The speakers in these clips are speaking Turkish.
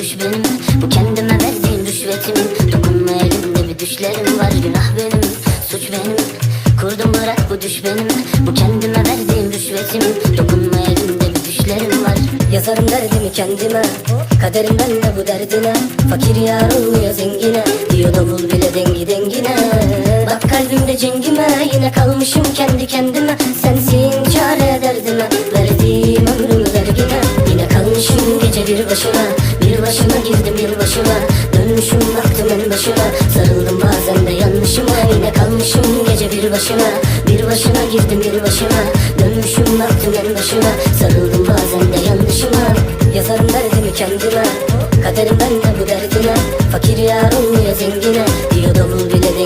Bu kendime verdiğim rüşvetim. Dokunma elimde bir düşlerim var Günah benim, suç benim. Kurdum bırak bu düş benim. Bu kendime verdiğim rüşvetim. Dokunma elimde bir düşlerim var. Yazarım derdimi kendime. Kaderimden de bu derdine. Fakir yar olmuyor zengine. Diyor davul bile dengi dengine. Bak kalbimde cengime. Yine kalmışım kendi kendime. Sensin çare derdime. Verdiğim ömrümü vergine. Yine kalmışım gece bir başına Bir başına girdim yıl başına Dönmüşüm baktım en başına. Sarıldım bazen de yanlışıma. Yine kalmışım gece bir başına. Bir başına girdim yıl başına Dönmüşüm baktım en başına. Sarıldım bazen de yanlışıma. Yazarım derdimi kendime. Kaderimden de bu derdine. Fakir yar olmuyor zengine. Diyor davul bile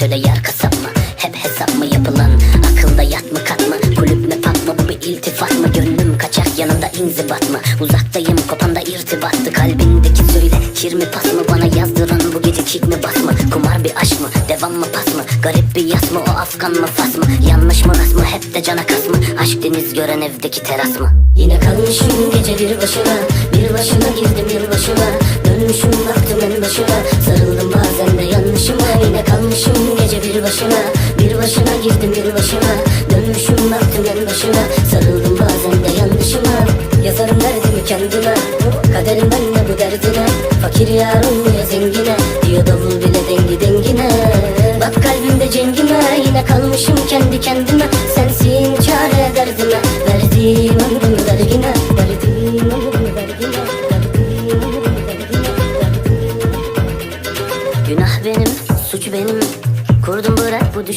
söyle yer kasap mı? Hep hesap mı yapılan? Akılda yat mı kat mı? Kulüp mü pat mı? Bu bir iltifat mı? Gönlüm kaçak yanında inzibat mı? Uzaktayım kopanda irtibattı Kalbindeki söyle kir mi pas mı? Bana yazdıran bu gece kick mi bas mı? Kumar bir aşk mı? Devam mı pas mı? Garip bir yas mı? O afgan mı fas mı? Yanlış mı rast mı? Hep de cana kas mı? Aşk deniz gören evdeki teras mı? Yine kalmışım gece bir başına Bir başına girdim yıl başına Dönmüşüm baktım en başına Sarıldım bazen de yanlışıma Yine kalmışım bir başına Bir başına girdim yıl başına. Dönmüşüm baktım en başına. Sarıldım bazen de yanlışıma. Yazarım derdimi kendime. Kaderimden de bu derdine. Fakir yar olmuyor zengine. Diyor davul bile dengi dengine. Bak kalbimde cengime. Yine kalmışım kendi kendime. Sensin çare derdime. Verdiğim ömrümü vergine. Verdiğim ömrümü vergine. Günah benim, suç benim